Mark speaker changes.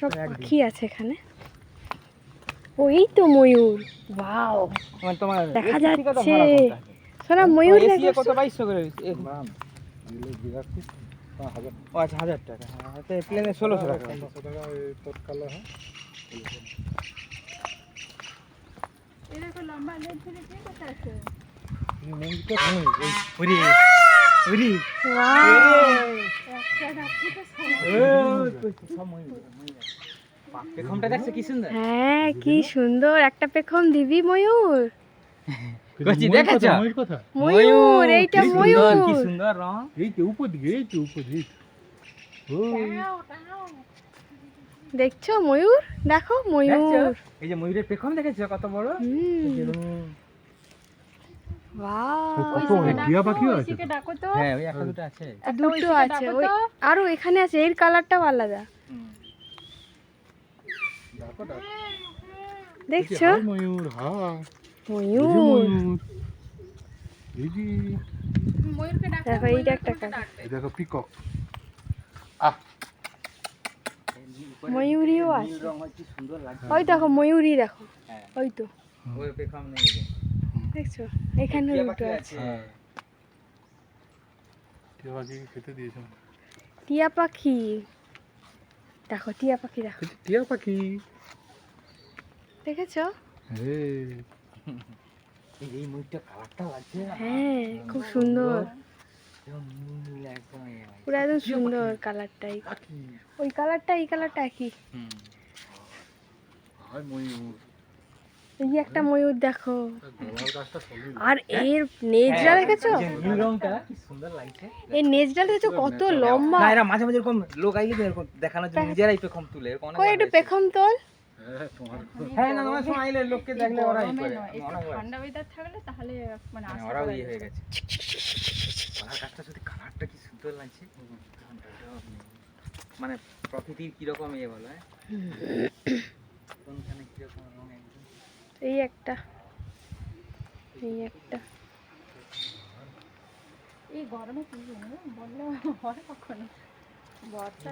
Speaker 1: সব পাখি আছে এখানে। ওই তো ময়ূর। বাও
Speaker 2: মানে তোমার
Speaker 1: দেখা যাচ্ছে। সোনা ময়ূর দেখো
Speaker 2: কত বাইশশো করে এ, ও আচ্ছা হাজার টাকা। হ্যাঁ তো প্লেনে ষোলোশো টাকা। উরি উরি পেখমটা দেখছ কি সুন্দর
Speaker 1: হ্যাঁ কি সুন্দর। একটা পেখম দিবি ময়ূর?
Speaker 2: কচি দেখাচ্ছ
Speaker 1: ময়ূর এইটা ময়ূর।
Speaker 2: কি সুন্দর রং।
Speaker 3: এই তো উপর দিকে এই তো উপর দিকে।
Speaker 1: দেখছ ময়ূর? দেখো ময়ূর।
Speaker 2: এই যে ময়ূরের পেখম দেখেছ? কত বড়?
Speaker 1: হুম
Speaker 2: হুম।
Speaker 1: বাহ
Speaker 3: কত অনেক টিয়া পাখিও আছে
Speaker 2: হ্যাঁ ওই একটা দুটো আছে।
Speaker 1: ওই আরও এখানে আছে এর কালারটাও আলাদা। দেখছ?
Speaker 3: ময়ূর
Speaker 1: দেখো এইটা একটা
Speaker 3: দেখো পিকক।
Speaker 1: ময়ূরীও আছে।
Speaker 2: রং কি সুন্দর লাগছে।
Speaker 1: ওই দেখো ময়ূরী দেখো।
Speaker 2: হ্যাঁ।
Speaker 1: ওই তো।
Speaker 2: ওই পেখম নেই।
Speaker 1: দেখছ? এখানে
Speaker 2: টিয়া
Speaker 1: দুটো
Speaker 2: পাখি
Speaker 1: আছে।
Speaker 2: আছে।
Speaker 3: টিয়া পাখি খেতে দিয়েছে।
Speaker 1: টিয়া পাখি। দেখো টিয়া পাখি দেখো।
Speaker 3: টিয়া পাখি।
Speaker 1: দেখেছ?
Speaker 2: এই যে এই কালারটা লাগছে
Speaker 1: হ্যাঁ খুব সুন্দর। পুরো একদম সুন্দর কালারটাই। ওই কালারটা এই কালারটা একই।
Speaker 2: হুম।
Speaker 3: হাই ময়ূর।
Speaker 1: এই একটা ময়ূর দেখো। আর এর নেজটা দেখেছ?
Speaker 2: নীল রংটা কি সুন্দর লাগছে।
Speaker 1: এই নেজটা দেখেছ? কত লম্বা।
Speaker 2: না এরা মাঝে মাঝে এরকম লোক আইলে তো এরকম দেখানোর জন্য নিজেরাই পেখম তুলে এরকম অনেক
Speaker 1: একটু পেখম তোল?
Speaker 3: হ্যাঁ তোমার
Speaker 2: হ্যাঁ না তোমার সময় আইলে লোককে দেখলে ওরা ই করে
Speaker 4: ঠান্ডা ওয়েদার থাকলে তাহলে মানে
Speaker 2: হ্যাঁ, ইয়ে হয়ে গেছে। যদি কালারটা কি সুন্দর লাগছে। মানে প্রকৃতির কীরকম ইয়ে বলো হ্যাঁ? কোনখানে কীরকম রং একদম
Speaker 1: এই একটা। এই একটা।
Speaker 4: এই গরমে কি বললে হয় কখনো। বর্ষা